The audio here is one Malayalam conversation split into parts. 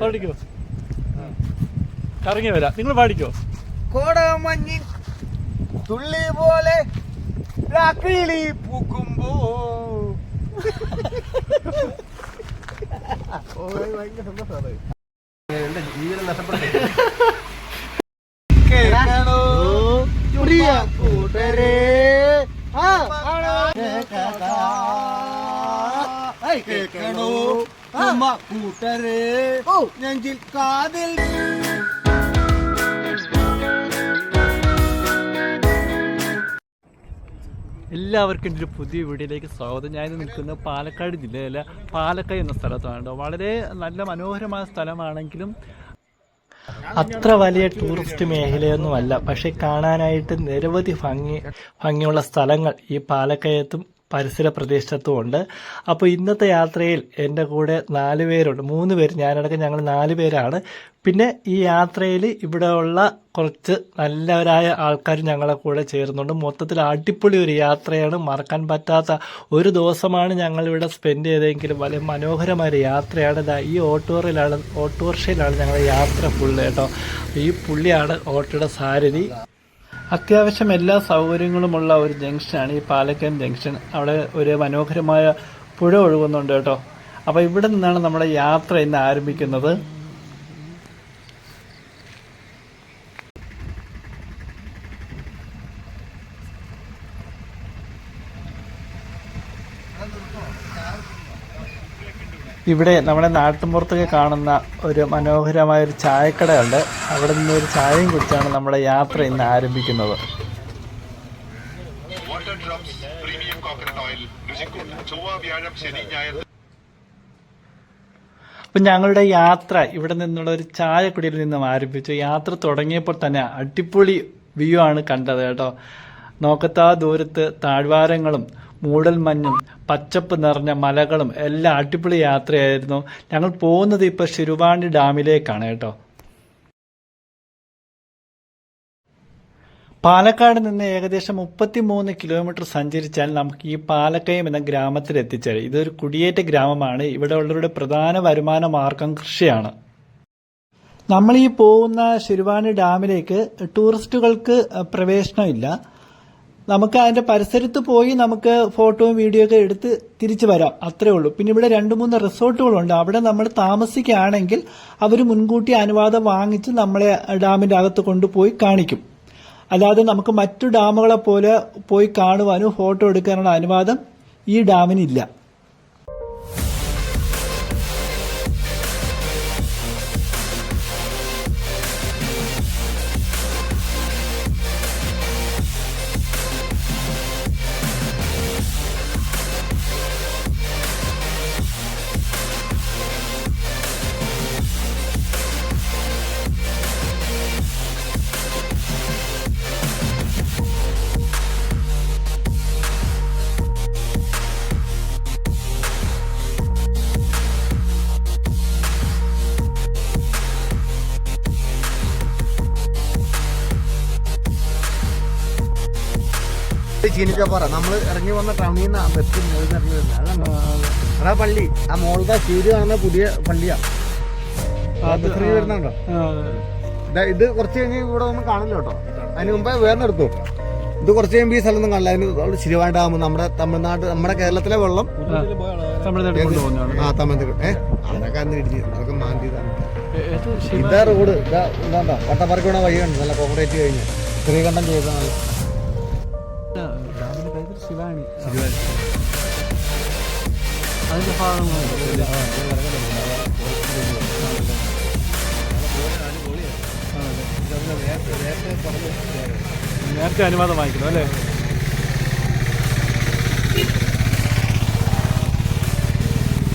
പാടിക്കോ? കറങ്ങി വരാം. നിങ്ങൾ പാടിക്കോ? കോടമഞ്ഞിൻ തുള്ളി പോലെ രാക്കിളി പൂക്കുമ്പോ. എന്റെ ജീവിതം നഷ്ടപ്പെട്ടു കേൾക്കണോ? കൂട്ടരെ. കൂട്ടരെ നെഞ്ചിൽ കാതിൽ. എല്ലാവർക്കും എന്റെ ഒരു പുതിയ വീഡിയോയിലേക്ക് സ്വാഗതം. ഞാൻ നിൽക്കുന്ന നിൽക്കുന്നത് പാലക്കാട് ജില്ലയിലെ പാലക്കൈ എന്ന സ്ഥലത്താണ്. കേട്ടോ വളരെ നല്ല മനോഹരമായ സ്ഥലമാണെങ്കിലും അത്ര വലിയ ടൂറിസ്റ്റ് മേഖലയൊന്നുമല്ല. പക്ഷെ കാണാനായിട്ട് നിരവധി ഭംഗി ഭംഗിയുള്ള സ്ഥലങ്ങൾ ഈ പാലക്കയത്തും പരിസര പ്രദേശത്തും ഉണ്ട് അപ്പോൾ ഇന്നത്തെ യാത്രയിൽ എന്റെ കൂടെ നാല് പേരുണ്ട്. മൂന്ന് പേര്. ഞാനടക്കം ഞങ്ങൾ നാല് പേരാണ്. പിന്നെ ഈ യാത്രയിൽ ഇവിടെയുള്ള കുറച്ച് നല്ലവരായ ആൾക്കാർ ഞങ്ങളെ കൂടെ ചേരുന്നുണ്ട്. മൊത്തത്തിൽ അടിപൊളി ഒരു യാത്രയാണ്. മറക്കാൻ പറ്റാത്ത ഒരു ദിവസമാണ് ഞങ്ങൾ ഇവിടെ സ്പെൻഡ് ചെയ്തതെങ്കിലും വളരെ മനോഹരമായ ഒരു യാത്രയാണ്. ഈ ഓട്ടോറിലാണ് ഓട്ടോറിക്ഷയിലാണ് ഞങ്ങളുടെ യാത്ര ഫുള്ള് കേട്ടോ. ഈ പുള്ളിയാണ് ഓട്ടോയുടെ സാരഥി. അത്യാവശ്യം എല്ലാ സൗകര്യങ്ങളുമുള്ള ഒരു ജംഗ്ഷനാണ് ഈ പാലക്കയം ജംഗ്ഷൻ. അവിടെ ഒരു മനോഹരമായ പുഴ ഒഴുകുന്നുണ്ട് കേട്ടോ. അപ്പോൾ ഇവിടെ നിന്നാണ് നമ്മുടെ യാത്ര ഇന്ന് ആരംഭിക്കുന്നത്. ഇവിടെ നമ്മുടെ നാട്ടുമ്പുറത്തൊക്കെ കാണുന്ന ഒരു മനോഹരമായ ഒരു ചായക്കടയുണ്ട്. അവിടെ നിന്ന് ഒരു ചായയും കുടിച്ചാണ് നമ്മുടെ യാത്ര ഇന്ന് ആരംഭിക്കുന്നത്. അപ്പം ഞങ്ങളുടെ യാത്ര ഇവിടെ നിന്നുള്ള ഒരു ചായക്കുടിയിൽ നിന്നും ആരംഭിച്ചു. യാത്ര തുടങ്ങിയപ്പോൾ തന്നെ അടിപൊളി വ്യൂ ആണ് കണ്ടത് കേട്ടോ. നോക്കത്താ ദൂരത്ത് താഴ്വാരങ്ങളും മൂടൽമഞ്ഞും പച്ചപ്പ് നിറഞ്ഞ മലകളും എല്ലാം അടിപൊളി യാത്രയായിരുന്നു. ഞങ്ങൾ പോകുന്നത് ഇപ്പോൾ ശിരുവാണി ഡാമിലേക്കാണ് കേട്ടോ. പാലക്കാട് നിന്ന് ഏകദേശം മുപ്പത്തി മൂന്ന് കിലോമീറ്റർ സഞ്ചരിച്ചാൽ നമുക്ക് ഈ പാലക്കയം എന്ന ഗ്രാമത്തിൽ എത്തിച്ചേരും. ഇതൊരു കുടിയേറ്റ ഗ്രാമമാണ്. ഇവിടെ ഉള്ളവരുടെ പ്രധാന വരുമാന മാർഗം കൃഷിയാണ്. നമ്മൾ ഈ പോകുന്ന ശിരുവാണി ഡാമിലേക്ക് ടൂറിസ്റ്റുകൾക്ക് പ്രവേശനമില്ല. നമുക്ക് അതിന്റെ പരിസരത്ത് പോയി നമുക്ക് ഫോട്ടോയും വീഡിയോ ഒക്കെ എടുത്ത് തിരിച്ചു വരാം. അത്രേ ഉള്ളൂ. പിന്നെ ഇവിടെ രണ്ട് മൂന്ന് റിസോർട്ടുകളുണ്ട്. അവിടെ നമ്മൾ താമസിക്കുകയാണെങ്കിൽ അവർ മുൻകൂട്ടി അനുവാദം വാങ്ങിച്ച് നമ്മളെ ഡാമിന്റെ അകത്ത് കൊണ്ടുപോയി കാണിക്കും. അല്ലാതെ നമുക്ക് മറ്റു ഡാമുകളെ പോലെ പോയി കാണുവാനും ഫോട്ടോ എടുക്കാനുള്ള അനുവാദം ഈ ഡാമിനില്ല. ചീനിക്കപ്പാറ നമ്മൾ ഇറങ്ങി വന്ന ടൗണിൽ നിന്ന് ബസ് മുകളിൽ ഇറങ്ങി വരുന്നത് അതാണ് അതാ പള്ളി ആ മോളുടെ സീര് കാണുന്ന പുതിയ പള്ളിയാ. ബസ് ഇറങ്ങി വരുന്നുണ്ടോ? ഇത് കുറച്ച് കഴിഞ്ഞ് ഇവിടെ ഒന്നും കാണില്ല കേട്ടോ. അതിന് മുമ്പേ വേറെ എടുത്തു. ഇത് കുറച്ച് കഴിയുമ്പോൾ ഈ സ്ഥലമൊന്നും കാണില്ല. അതിന് ശിരുവാൻ ഡാം നമ്മുടെ തമിഴ്നാട് നമ്മുടെ കേരളത്തിലെ വെള്ളം. ആ തമിഴ്നാട് ഏ? അതൊക്കെ അന്ന് ഇടിച്ചു അതൊക്കെ മാന്തിയതാണ് ഇതാ റോഡ്. ഇതാ എന്താ? വട്ടപ്പറക്ക് വഴി വഴിയുണ്ട് നല്ല കോൺക്രീറ്റ് കഴിഞ്ഞ്. ശ്രീകണ്ഠം ചെയ്ത നല്ല പേര് ശിവാണി. ഭാഗങ്ങളുണ്ട് നേരത്തെ അനുവാദം വാങ്ങിക്കണം അല്ലേ?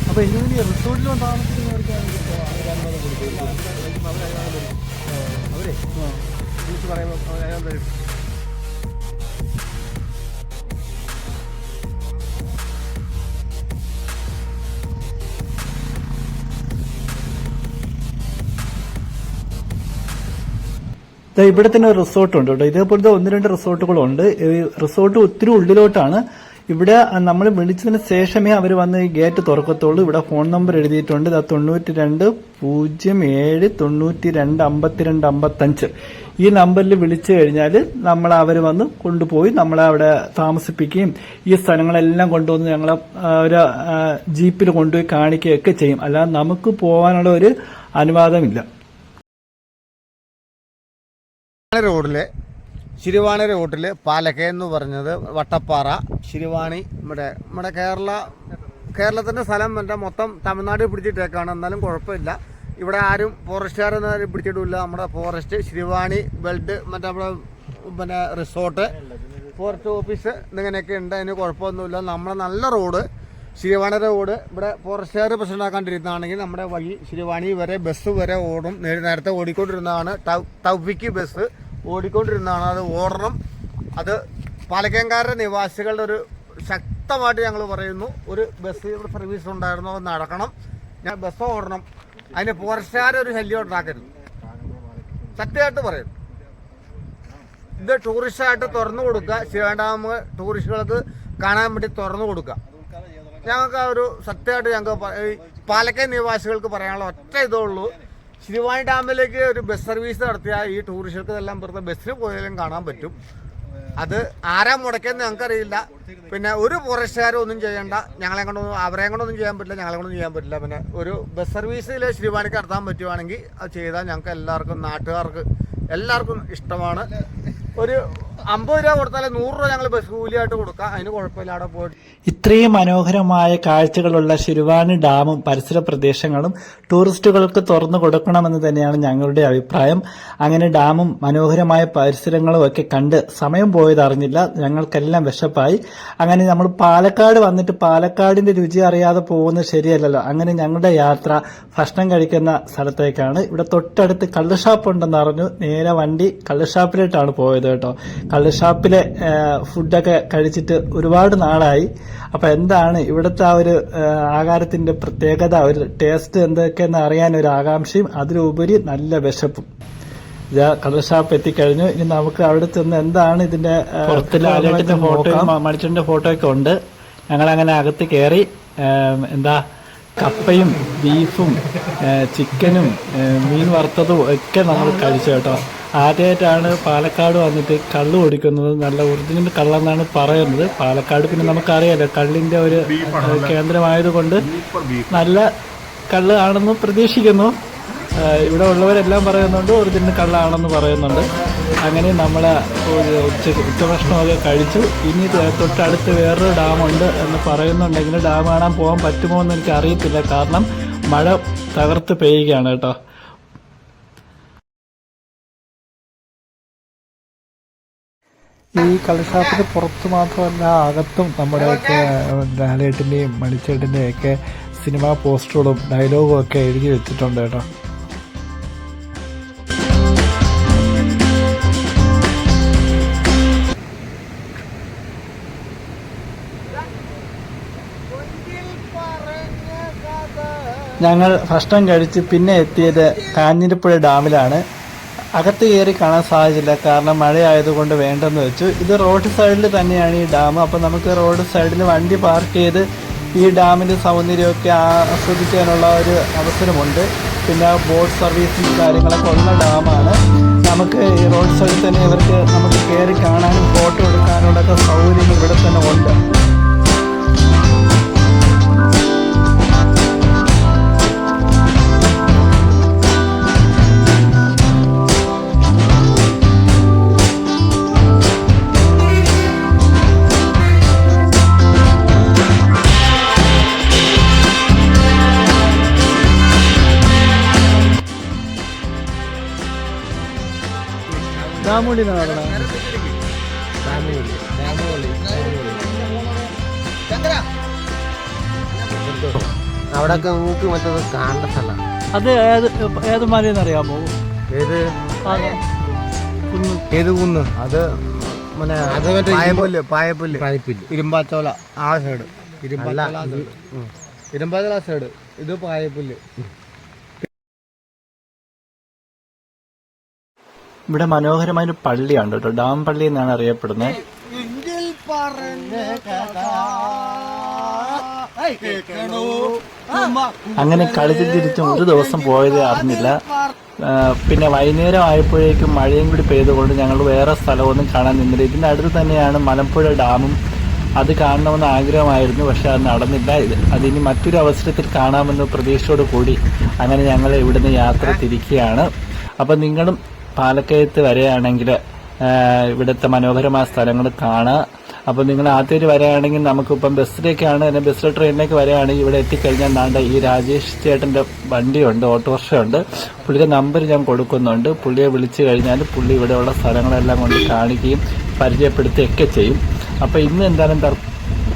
അപ്പൊ എങ്ങനെ റിസോർട്ടിൽ താമസിക്കുന്നവർക്കാണെങ്കിൽ അവരെ പറയുമ്പോൾ അയാൾ വരും. ഇവിടെ തന്നെ ഒരു റിസോർട്ട് ഉണ്ട് കേട്ടോ. ഇതേപോലത്തെ ഒന്ന് രണ്ട് റിസോർട്ടുകളുണ്ട്. റിസോർട്ട് ഒത്തിരി ഉള്ളിലോട്ടാണ്. ഇവിടെ നമ്മൾ വിളിച്ചതിന് ശേഷമേ അവർ വന്ന് ഈ ഗേറ്റ് തുറക്കത്തുള്ളൂ. ഇവിടെ ഫോൺ നമ്പർ എഴുതിയിട്ടുണ്ട്. ഇതാ തൊണ്ണൂറ്റി രണ്ട് പൂജ്യം ഏഴ് തൊണ്ണൂറ്റി രണ്ട് അമ്പത്തിരണ്ട് അമ്പത്തഞ്ച്. ഈ നമ്പറിൽ വിളിച്ചു കഴിഞ്ഞാൽ നമ്മൾ അവർ വന്ന് കൊണ്ടുപോയി നമ്മളെ അവിടെ താമസിപ്പിക്കുകയും ഈ സ്ഥലങ്ങളെല്ലാം കൊണ്ടുവന്ന് ഞങ്ങളെ ഒരു ജീപ്പിൽ കൊണ്ടുപോയി കാണിക്കുകയൊക്കെ ചെയ്യും. അല്ലാതെ നമുക്ക് പോകാനുള്ള ഒരു അനുവാദമില്ല. റോഡിൽ ശിരുവാണി റോഡിൽ പാലക്ക എന്ന് പറഞ്ഞത് വട്ടപ്പാറ ശിരുവാണി നമ്മുടെ നമ്മുടെ കേരള കേരളത്തിന്റെ സ്ഥലം എന്റെ മൊത്തം തമിഴ്നാട് പിടിച്ചിട്ടേക്കാണ്. എന്നാലും കുഴപ്പമില്ല. ഇവിടെ ആരും ഫോറസ്റ്റുകാരൊന്നും ആരും പിടിച്ചിട്ടില്ല. നമ്മുടെ ഫോറസ്റ്റ് ശിരുവാണി ബെൽറ്റ് മറ്റേ നമ്മുടെ പിന്നെ റിസോർട്ട് ഫോറസ്റ്റ് ഓഫീസ് ഇങ്ങനെയൊക്കെ ഉണ്ട്. അതിന് കുഴപ്പമൊന്നുമില്ല. നമ്മുടെ നല്ല റോഡ് ശിരുവാണി റോഡ് ഇവിടെ ഫോറസ്റ്റുകാർ പ്രശ്നമാക്കാണ്ടിരുന്നതാണെങ്കിൽ നമ്മുടെ വഴി ശിരുവാണി വരെ ബസ് വരെ ഓടും. നേരത്തെ ഓടിക്കൊണ്ടിരുന്നതാണ് തൗഫിക്ക് ബസ് ഓടിക്കൊണ്ടിരുന്നതാണ്. അത് ഓടണം. അത് പാലക്കയംകാരുടെ നിവാസികളുടെ ഒരു ശക്തമായിട്ട് ഞങ്ങൾ പറയുന്നു. ഒരു ബസ് സർവീസ് ഉണ്ടായിരുന്നു. അത് നടക്കണം. ഞാൻ ബസ് ഓടണം. അതിന് ഫോറസ്റ്റുകാരെ ഒരു ശല്യം ഉണ്ടാക്കരുത്. സത്യമായിട്ട് പറയും. ഇത് ടൂറിസ്റ്റായിട്ട് തുറന്നു കൊടുക്കുക. ശിവൻ ടൂറിസ്റ്റുകൾക്ക് കാണാൻ വേണ്ടി തുറന്നു കൊടുക്കുക. ഞങ്ങൾക്ക് ആ ഒരു സത്യമായിട്ട് ഞങ്ങൾക്ക് പ- നിവാസികൾക്ക് പറയാനുള്ള ഒറ്റ ഇതേ ഉള്ളൂ. ശിരുവാണി ഡാമിലേക്ക് ഒരു ബസ് സർവീസ് നടത്തിയാൽ ഈ ടൂറിസ്റ്റുകൾക്ക് എല്ലാം വെറുതെ ബസ്സിന് പോയാലും കാണാൻ പറ്റും. അത് ആരാ മുടക്കിയെന്ന് ഞങ്ങൾക്കറിയില്ല. പിന്നെ ഒരു ഫോറസ്റ്റുകാരും ഒന്നും ചെയ്യണ്ട. ഞങ്ങളെ കൊണ്ടൊന്നും അവരെ കൊണ്ടൊന്നും ചെയ്യാൻ പറ്റില്ല ഞങ്ങളെ കൊണ്ടൊന്നും ചെയ്യാൻ പറ്റില്ല. പിന്നെ ഒരു ബസ് സർവീസിൽ ശിരുവാണിക്ക് നടത്താൻ പറ്റുവാണെങ്കിൽ അത് ചെയ്താൽ ഞങ്ങൾക്ക് എല്ലാവർക്കും നാട്ടുകാർക്ക് എല്ലാവർക്കും ഇഷ്ടമാണ്. ഒരു അമ്പത് രൂപ കൊടുത്താലേ നൂറ് രൂപ ഞങ്ങൾ ബസ് കൂലിയായിട്ട് കൊടുക്കാം. അതിന് കുഴപ്പമില്ല അവിടെ പോയിട്ട് ഇത്രയും മനോഹരമായ കാഴ്ചകളുള്ള ശിരുവാണി ഡാമും പരിസര പ്രദേശങ്ങളും ടൂറിസ്റ്റുകൾക്ക് തുറന്നു കൊടുക്കണമെന്ന് തന്നെയാണ് ഞങ്ങളുടെ അഭിപ്രായം. അങ്ങനെ ഡാമും മനോഹരമായ പരിസരങ്ങളും ഒക്കെ കണ്ട് സമയം പോയതറിഞ്ഞില്ല ഞങ്ങൾക്കെല്ലാം വിശപ്പായി. അങ്ങനെ നമ്മൾ പാലക്കാട് വന്നിട്ട് പാലക്കാടിന്റെ രുചി അറിയാതെ പോകുന്നത് ശരിയല്ലല്ലോ. അങ്ങനെ ഞങ്ങളുടെ യാത്ര ഭക്ഷണം കഴിക്കുന്ന സ്ഥലത്തേക്കാണ്. ഇവിടെ തൊട്ടടുത്ത് കള്ളുഷാപ്പ് ഉണ്ടെന്ന് അറിഞ്ഞു. നേരെ വണ്ടി കള്ളുഷാപ്പിലോട്ടാണ് പോയത് കേട്ടോ. കള്ളുഷാപ്പിലെ ഷാപ്പിലെ ഫുഡൊക്കെ കഴിച്ചിട്ട് ഒരുപാട് നാളായി. അപ്പൊ എന്താണ് ഇവിടുത്തെ ആ ഒരു ആഹാരത്തിന്റെ പ്രത്യേകത ഒരു ടേസ്റ്റ് എന്തൊക്കെയെന്ന് അറിയാൻ ഒരു ആകാംക്ഷയും അതിലുപരി നല്ല വിശപ്പും. ഇതാ കളർ ഷാപ്പ് എത്തിക്കഴിഞ്ഞു. ഇനി നമുക്ക് അവിടെ ചെന്ന് എന്താണ് ഇതിന്റെ ലാലേട്ടന്റെ ഫോട്ടോയും മണിച്ചന്റെ ഫോട്ടോ ഒക്കെ ഉണ്ട്. ഞങ്ങൾ അങ്ങനെ അകത്ത് കയറി എന്താ കപ്പയും ബീഫും ചിക്കനും മീൻ വറുത്തതും ഒക്കെ നമ്മൾ കഴിച്ചു കേട്ടോ. ആദ്യമായിട്ടാണ് പാലക്കാട് വന്നിട്ട് കള്ള് കുടിക്കുന്നത്. നല്ല ഒറിജിനൽ കള്ളെന്നാണ് പറയുന്നത്. പാലക്കാട് പിന്നെ നമുക്കറിയാലോ കള്ളിന്റെ ഒരു കേന്ദ്രമായതുകൊണ്ട് നല്ല കള്ള് ആണെന്ന് പ്രതീക്ഷിക്കുന്നു. ഇവിടെ ഉള്ളവരെല്ലാം പറയുന്നുണ്ട് ഒറിജിനൽ കള്ളാണെന്ന് പറയുന്നുണ്ട്. അങ്ങനെ നമ്മൾ ഉച്ച ഉച്ചഭക്ഷണമൊക്കെ കഴിച്ചു. ഇനി തൊട്ടടുത്ത് വേറൊരു ഡാമുണ്ട് എന്ന് പറയുന്നുണ്ടെങ്കിൽ ഡാം കാണാൻ പോകാൻ പറ്റുമോ എന്ന് എനിക്ക് അറിയത്തില്ല കാരണം മഴ തകർത്ത് പെയ്യുകയാണ് കേട്ടോ. ഈ കളിഷാപ്പിന് പുറത്ത് മാത്രമല്ല അകത്തും നമ്മുടെയൊക്കെ ലാലേട്ടിന്റെയും മണിച്ചേട്ടിന്റെയും ഒക്കെ സിനിമാ പോസ്റ്ററുകളും ഡയലോഗും ഒക്കെ എഴുതി വെച്ചിട്ടുണ്ട് കേട്ടോ. ഞങ്ങൾ ഭക്ഷണം കഴിച്ച് പിന്നെ എത്തിയത് കാഞ്ഞിരപ്പുഴ ഡാമിലാണ്. അകത്ത് കയറി കാണാൻ സാധിച്ചില്ല. കാരണം മഴയായതുകൊണ്ട് വേണ്ടെന്ന് വെച്ചു. ഇത് റോഡ് സൈഡിൽ തന്നെയാണ് ഈ ഡാം. അപ്പോൾ നമുക്ക് റോഡ് സൈഡിൽ വണ്ടി പാർക്ക് ചെയ്ത് ഈ ഡാമിന്റെ സൗന്ദര്യമൊക്കെ ആസ്വദിക്കാനുള്ള ഒരു അവസരമുണ്ട്. പിന്നെ ബോട്ട് സർവീസും കാര്യങ്ങളൊക്കെ ഉള്ള ഡാമാണ്. നമുക്ക് ഈ റോഡ് സൈഡിൽ തന്നെ ഇവർക്ക് നമുക്ക് കയറി കാണാനും ഫോട്ടോ എടുക്കാനുള്ള സൗകര്യങ്ങൾ ഇവിടെ തന്നെ ഉണ്ട്. ഡാമുള്ളി അവിടെ നമുക്ക് മറ്റത് കാണേണ്ട സ്ഥലം. അത് ഏത് ഏത് മലയെന്ന് അറിയാമോ? ഏത്? കുന്ന്. ഏത് കുന്ന്? അത് പിന്നെ അത് പായപ്പുല്ല് പായപ്പുല്ല്. ആ സൈഡ്. ഇരുമ്പാച്ചോല ആ സൈഡ്. ഇത് പായപ്പുല്ല്. ഇവിടെ മനോഹരമായ ഒരു പള്ളിയാണ് കേട്ടോ. ഡാം പള്ളി എന്നാണ് അറിയപ്പെടുന്നത്. അങ്ങനെ കളിച്ച് തിരിച്ചും ഒരു ദിവസം പോയത് അറിഞ്ഞില്ല. പിന്നെ വൈകുന്നേരം ആയപ്പോഴേക്കും മഴയും കൂടി പെയ്തുകൊണ്ട് ഞങ്ങൾ വേറെ സ്ഥലമൊന്നും കാണാൻ നിന്നില്ല. ഇതിന്റെ അടുത്ത് തന്നെയാണ് മലമ്പുഴ ഡാമും. അത് കാണണമെന്ന് ആഗ്രഹമായിരുന്നു പക്ഷെ അത് നടന്നില്ല. ഇത് അതിനി മറ്റൊരു അവസരത്തിൽ കാണാമെന്ന് പ്രതീക്ഷയോട് കൂടി അങ്ങനെ ഞങ്ങൾ ഇവിടുന്ന് യാത്ര തിരിക്കുകയാണ്. അപ്പം നിങ്ങളും പാലക്കയത്ത് വരെയാണെങ്കിൽ ഇവിടുത്തെ മനോഹരമായ സ്ഥലങ്ങൾ കാണുക അപ്പോൾ നിങ്ങൾ ആദ്യം വരികയാണെങ്കിൽ നമുക്കിപ്പം ബസ്സിലേക്കാണ് അല്ലെങ്കിൽ ബസ്സിൽ ട്രെയിനിലേക്ക് വരികയാണെങ്കിൽ ഇവിടെ എത്തിക്കഴിഞ്ഞാൽ നാണ്ട ഈ രാജേഷ് ചേട്ടന്റെ വണ്ടിയുണ്ട് ഓട്ടോറിക്ഷയുണ്ട്. പുള്ളിയുടെ നമ്പർ ഞാൻ കൊടുക്കുന്നുണ്ട്. പുള്ളിയെ വിളിച്ചു കഴിഞ്ഞാൽ പുള്ളി ഇവിടെയുള്ള സ്ഥലങ്ങളെല്ലാം കൊണ്ട് കാണിക്കുകയും പരിചയപ്പെടുത്തുകയൊക്കെ ചെയ്യും. അപ്പോൾ ഇന്ന് എന്തായാലും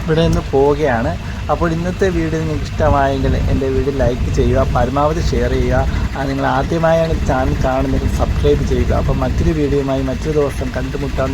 ഇവിടെ നിന്ന് പോവുകയാണ്. അപ്പോൾ ഇന്നത്തെ വീഡിയോ നിങ്ങൾക്ക് ഇഷ്ടമായെങ്കിൽ എന്റെ വീഡിയോ ലൈക്ക് ചെയ്യുക പരമാവധി ഷെയർ ചെയ്യുക. നിങ്ങൾ ആദ്യമായാണ് ചാനൽ കാണുന്നത് സബ്സ്ക്രൈബ് ചെയ്യുക. അപ്പോൾ മറ്റൊരു വീഡിയോയുമായി മറ്റൊരു ദിവസം കണ്ടുമുട്ടാൻ